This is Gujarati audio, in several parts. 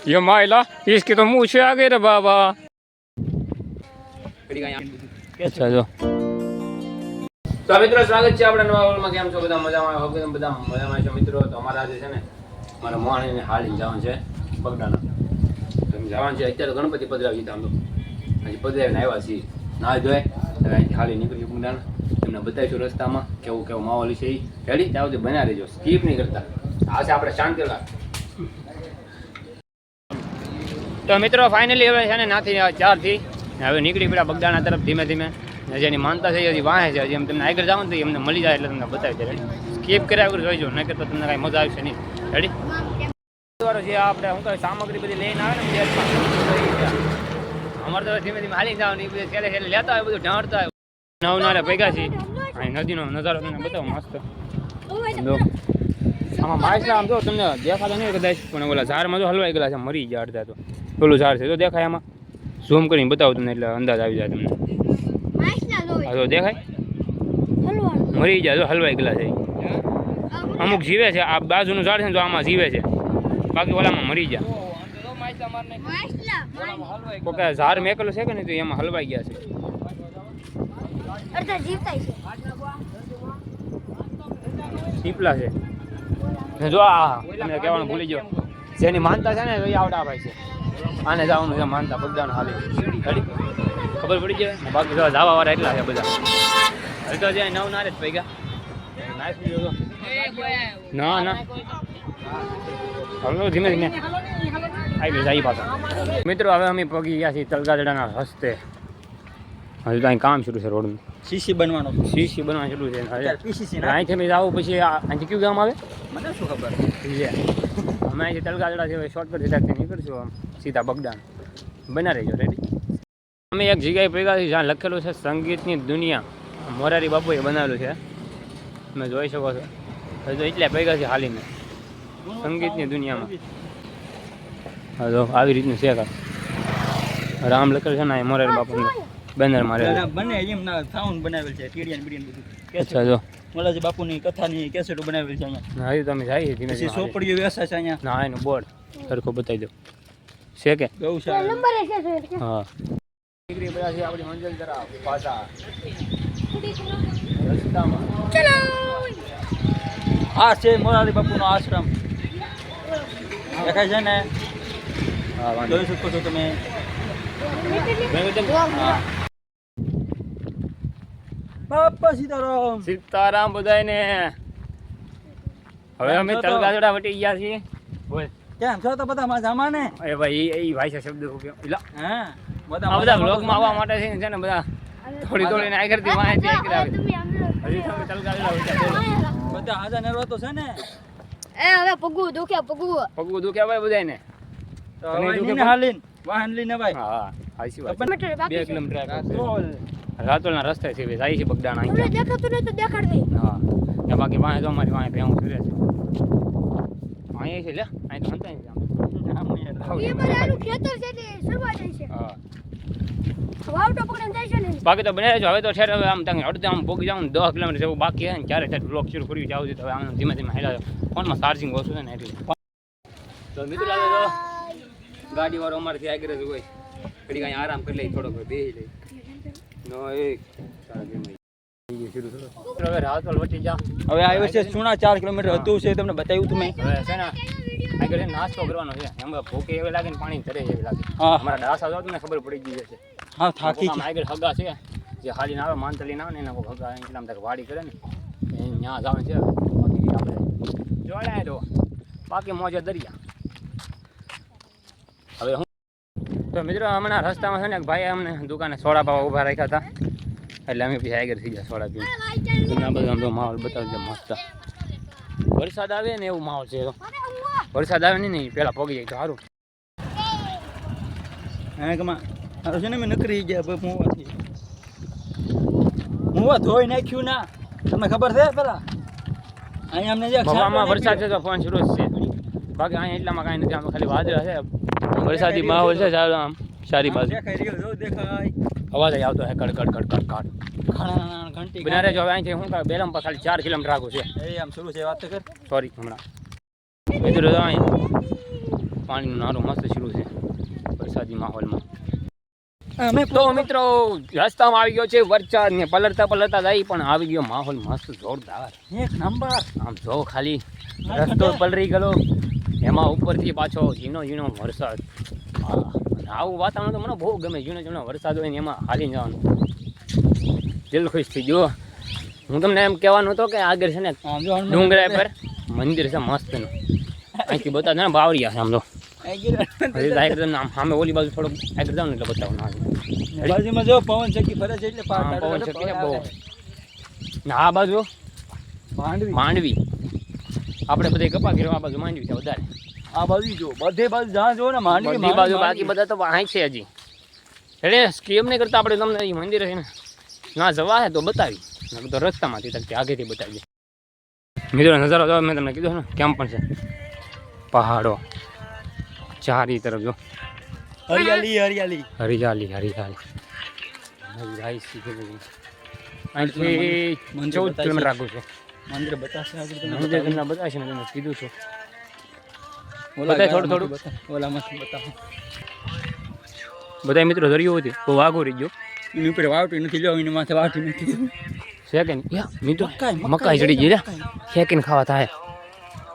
ये माइला इसकी तो मुँह से आ गई रे बाबा અચ્છા જો તો મિત્રો સ્વાગત છે આપણા નવા વર્લ્ડમાં કેમ છો બધા મજામાં હોય કે બધા મજામાં છો મિત્રો તો અમારા આજે છે ને મારા મોહાણીને હાલીને જવાનું છે બગડાના તો એમ જવાનું છે અત્યારે તો ગણપતિ પધરાવી દીધા અમે હજી પધરાવીને આવ્યા છીએ ના જોઈ હવે અહીંથી હાલી નીકળી બગડાના એમને બતાવીશું રસ્તામાં કેવું કેવું માહોલ છે એ રેડી ત્યાં સુધી બન્યા રહેજો સ્કીપ નહીં કરતા આ છે આપણે શાંતિલા તો મિત્રો ફાઇનલી હવે છે ને નાથી ચારથી હવે નીકળી પડ્યા બગદાણા તરફ ધીમે ધીમે. ને જેની માનતા છે એ હજી વાહે છે, હજી એમ તમને આગળ જાવ ને તો એમને મળી જાય એટલે તમને બતાવી દે. રેડી સ્કીપ કર્યા વગર જોઈજો નહીં તો તમને કાંઈ મજા આવશે નહીં. રેડી વાળો જે આપણે શું કહે સામગ્રી બધી લઈને આવે ને બજારમાં. અમારે તો ધીમે ધીમે હાલી જાવ ને એ બધી છેલ્લે છેલ્લે લેતા હોય, બધું ઢાંળતા હોય. નવનારે ભેગા છે અહીં નદીનો નજારો તમને બતાવો, મસ્ત. જો. આમાં માછલા આમ જો, તમને દેખાતા નહીં કદાચ, પણ ઓલા ઝાડમાં જો હલવાઈ ગયેલા છે, મરી ગયા અડધા તો. પેલું ઝાડ છે, તો દેખાય આમાં. ઝૂમ કરીને બતાવું તમને, એટલે અંદાજ આવી જાય તમને. હા તો દેખાય? મરી જાય જો હલવાઈ ગયેલા છે. અમુક જીવે છે, આ બાજુનું ઝાડ છે ને તો આમાં જીવે છે. બાકી ઓલામાં મરી જાય કોકે ઝાડ મેકેલું છે કે નહીં તો એમાં હલવાઈ ગયા છે. પીપલા છે. જો આ કહેવાનું ભૂલી ગયો. જેની માનતા છે ને એ આવડા ભાઈ છે. આને જવાનું છે માનતા બગદાણ હાલી. રેડી? ખબર પડી જાય ને બાકી જો જવા વાળા એટલા છે બધા. હવે તો જ્યાં નવ નારે જ પૈગા નાખી દીધો તો. ના ના. હવે ધીમે ધીમે. આવી જાય પાછા. મિત્રો હવે અમે પગી ગયા છીએ તલગાદડાના રસ્તે હજુ તો અહીં કામ શરૂ છે રોડનું. શીશી બનવાનો સીસી બનવા શરૂ છે. અત્યારે PCC ના? અહીંથી અમે જાવ પછી આ- અહીંથી કયું ગામ આવે? મને શું ખબર? લે અમે અહીંથી તલગાદડા છે શોર્ટકટ સીધા નીકળશું આમ. સીધા બગદાન બના રહેજો રેડી અમે એક જગ્યાએ ભેગા છીએ જ્યાં લખેલું છે સંગીતની દુનિયા. મોરારી બાપુએ બનાવેલું છે. તમે જોઈ શકો છો. હજુ એટલે ભેગા છે હાલીને. સંગીતની દુનિયામાં. હજુ આવી રીતનું છે કાંઈક. રામ લખેલું છે ને અહીં મોરારી બાપુનું. બેનર મારે બને એમ ના સાઉન્ડ બનાવેલ છે ટીડિયન બીડિયન બધું. અચ્છા જો. મોલાજી બાપુની કથાની કેસેટો બનાવેલ છે અહીંયા. હા તમે જાય ધીમે પછી ધીમે. સોપડીઓ વેસા છે અહીંયા. ના એનું બોર્ડ સરખું બતાવી દો. છે કે? હા. છે આપણી મંજિલ તરફ પાછા. આ છે મોરારી બાપુનો આશ્રમ. દેખાય છે ને? હા વાંધો જોઈ શકો છો તમે. બાપા સીતારામ. સીતારામ બધાયને. હવે અમે તલગાજડા વટી ગયા છીએ. બોલ. કેમ છો તો બધા મજામાં ને? અરે ભાઈ એ એ ભાઈ છે શબ્દ ઉપયોગ એટલે હા? બધા બધા બ્લોગમાં આવવા માટે છે ને બધા થોડી થોડીને આ કરતી માહિતી આ કરાવે હજી તમે તલગાજડા વટ્યા બોલો બધા હાજર નેરો તો છે ને? એ હવે પગું દુખે પગું. પગું દુખે ભાઈ બધાયને. તો હવે દુખે નીને હાલીન વાહન લઈને ભાઈ. હા હાચી વાત. કિલોમીટર બે છે. કિલોમીટર આગળ રાતોલ. રાતોલના રસ્તે છે ભાઈ જાય છે બગદાણા અહીંયા દેખાતું નહીં તો દેખાડ દે હા બાકી વાંહે તો અમારી વાંહે ભેહું ફરે છે. અહીંયા છે લે અહીં તો હંતાઈ છે છે તે છે. છે ને. બાકી તો બને છે. હવે તો ઠેર હવે આમ તમે અડધે આમ પોગી જાવ દસ કિલોમીટર જેવું બાકી હે ને ક્યારે ઠેર બ્લોક શરૂ કરી જાવ તો હવે આમ ધીમે ધીમે હેલા ફોનમાં ચાર્જિંગ ઓછું છે ને એટલે. તો મિત્રો લાગે તો ગાડી વાળો અમારેથી આગળ જ હોય. ઘડી કાંઈ આરામ કરી લઈ થોડોક બેસી લઈ નો એક. ગયું હવે રાતોલ વટી જા હવે આવ્યો છે સુણા ચાર કિલોમીટર હતું છે તમને બતાવ્યું તમે હવે છે ને આગળ નાસ્તો કરવાનો છે. એમ ભૂખે એવી લાગે ને પાણી તરે એવી લાગે. અમારા ડાસા જો ને ખબર પડી ગઈ છે હા થાકી છે આગળ હગા છે જે હાલી આવે માનતલી ના આવે ને એના હગા એટલા તક વાડી કરે ને ત્યાં જાવે છે. બાકી આપણે જોડાય દો. બાકી મોજે દરિયા. હવે હું તો મિત્રો હમણાં રસ્તામાં છે ને ભાઈ અમને દુકાને સોડા પાવા ઊભા રાખ્યા હતા. એટલે અમે પછી આગળ થઈ ગયા સોડા પી ઘણા બધા માહોલ બતાવજો મસ્ત. વરસાદ આવે ને એવું માહોલ છે. તો વરસાદ આવે ને નહીં પેલા પોગી જાય તો સારું હા કમા હારું છે ને મેં નકરી ગયા ભાઈ મુવાથી મુવા ધોઈ નાખ્યું ના તમને ખબર છે પેલા અહીંયા અમને જે ભવામાં વરસાદ છે તો ફોન શરૂ જ છે બાકી અહીંયા એટલામાં કાંઈ નથી આમ ખાલી વાદળા છે વરસાદી માહોલ છે સારું આમ સારી બાજુ દેખાઈ રહ્યો જો દેખાય અવાજ અહીં આવતો હે કડ કડ કડ કડ કડ ખણા ઘંટી બિના રહેજો હવે અહીંથી હું કાંઈ બેલમ પર ખાલી ચાર કિલોમીટર આગું છે એ આમ શરૂ છે વાત તો કર સોરી હમણાં મિત્રો અહીં પાણીનું નારું મસ્ત શરૂ છે વરસાદી માહોલમાં. તો મિત્રો રસ્તામાં આવી ગયો છે વરસાદ ને પલળતા પલળતા જાય પણ આવી ગયો માહોલ મસ્ત જોરદાર. એક નંબર. આમ જો ખાલી રસ્તો પલરી ગયો એમાં ઉપરથી પાછો ઝીણો ઝીણો વરસાદ. આવું વાતાવરણ તો મને બહુ ગમે ઝીણો ઝીણો વરસાદ હોય ને એમાં હાલી જવાનું. દિલ ખુશ થઈ ગયો. હું તમને એમ કહેવાનું હતો કે આગળ છે ને ડુંગરા પર મંદિર છે મસ્તનું. અહીંથી બતાવે. ને બાવળિયા છે આમ તો. સામે ઓલી બાજુ થોડોક આગળ જાવ ને એટલે બતાવું ના. બાજુમાં જો પવન ચક્કી ફરે છે એટલે પવન ચક્કી ને બહુ. ને આ બાજુ? માંડવી. માંડવી. આપણે બધે કપા ઘેરો આ બાજુ માંડવી છે વધારે. આ બાજુ જો બધે બાજુ જ્યાં જો ને માંડવી બાજુ બાકી બધા તો અહીં છે હજી. એટલે સ્કીમ નહીં કરતા આપણે તમને એ મંદિર છે ને? ના જવા હે તો બતાવી. તો રસ્તામાંથી આગેથી બતાવી મિત્રો નજારો મેં તમને કીધું ને કેમ પણ છે. પહાડો. ચારી તરફ જો. હરિયાળી હરિયાળી હરિયાળી હરિયાળી હરિયાળી અહીંથી ચૌદ કિલોમીટર છે. આગળ છે. મંદિર બતાવશે મંદિર તમને બતાવશે ને તમને કીધું છું. ઓલા થોડું થોડું. બતાવ. ઓલામાંથી બતાવો. બધા મિત્રો દરિયો હતી. બહુ વાઘો રહી ગયો. એની ઉપર વાવટી નથી લ્યો એની માથે વાવટી નથી સેકન્ડ મિત્રો મકાઈ, ચડી ગઈ રે ખાવા થાય?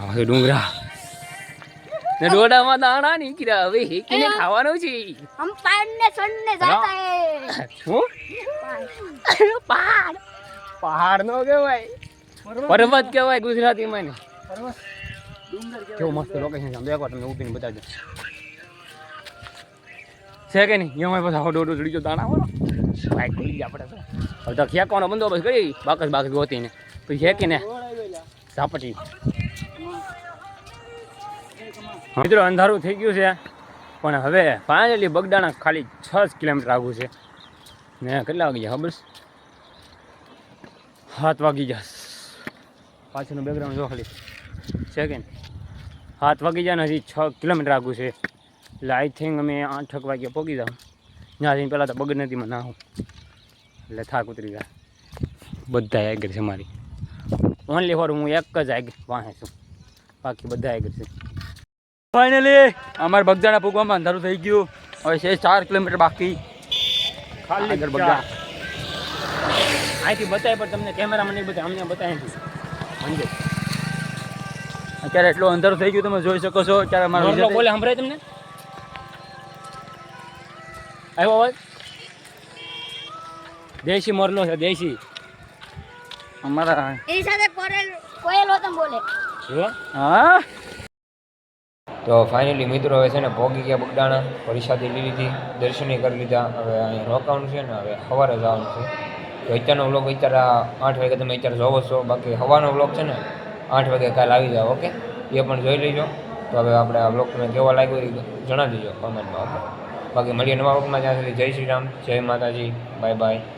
હવે ડુંગરા. ને ડોડામાં દાણા નીકળ્યા. હવે હેકીને ખાવાનું છે. હમ પાડ ને સણ ને જાતા હે? શું પહાડ. પહાડ નો કહેવાય. પર્વત કહેવાય. ગુજરાતીમાં ને કેવું મસ્ત લોકેશન છે. એકવાર તમને ઊભીને બતાવજો. છે કે નહીં? એમાં પાછા હોડો હોડો ચડી ગયો દાણા વાળો. બાઈક ખુલી ગયા આપણે હવે તો ખેંકવાનો બંદોબસ્ત કરી. બાકસ બાકસ ગોતીને. પછી હેકીને ઝાપટી. મિત્રો, અંધારું થઈ ગયું છે. પણ હવે ફાઇનલી બગદાણા ખાલી છ જ કિલોમીટર આગું છે. ને કેટલા વાગી ગયા, ખબર? સાત વાગી જશ પાછળનું બેકગ્રાઉન્ડ જો ખાલી. નહીં? સાત વાગી ને હજી છ કિલોમીટર આગું છે. એટલે આઈ થિંક અમે આઠક વાગ્યા પહોંચી જાઉં. ત્યાં જઈને પહેલાં તો બગડ નદીમાં નાહું. એટલે થાક ઉતરી જાય. બધા આગળ છે મારી. ઓનલી ફોર હું એક જ આગળ વાહે છું. બાકી બધા આગળ છે. ફાઇનલી અમારે બગદાણા પૂગવામાં અંધારું થઈ ગયું. હવે છે ચાર કિલોમીટર બાકી. ખાલી બગડા. અહીંથી બતાય પણ તમને કેમેરામાં નહીં બતાવે અમને બતાવે અત્યારે એટલું અંધારું થઈ ગયું તમે જોઈ શકો છો. અત્યારે અમારો બોલે સંભળાય તમને? આવ્યો અવાજ? દેશી મોરલો છે દેશી. અમારા એની સાથે કોયલ કોયલ બોલે. હા? તો ફાઇનલી મિત્રો હવે છે ને ભોગી ગયા બગડાણા પરિસાદી લીધી હતી દર્શને કરી લીધા, હવે અહીં રોકાવાનું છે ને હવે સવારે જવાનું છે. તો અત્યારનો વ્લોગ અત્યારે આઠ વાગે તમે અત્યારે જોવો છો, બાકી હવાનો વ્લોગ છે ને આઠ વાગે કાલે આવી જાઓ, ઓકે? એ પણ જોઈ લેજો. તો હવે આપણે આ વ્લોગ તમને કેવો લાગ્યો એ જણાવી દેજો કમેન્ટમાં ઓકે? બાકી મળીએ નવા વ્લોગમાં ત્યાં સુધી જય શ્રી રામ, જય માતાજી બાય બાય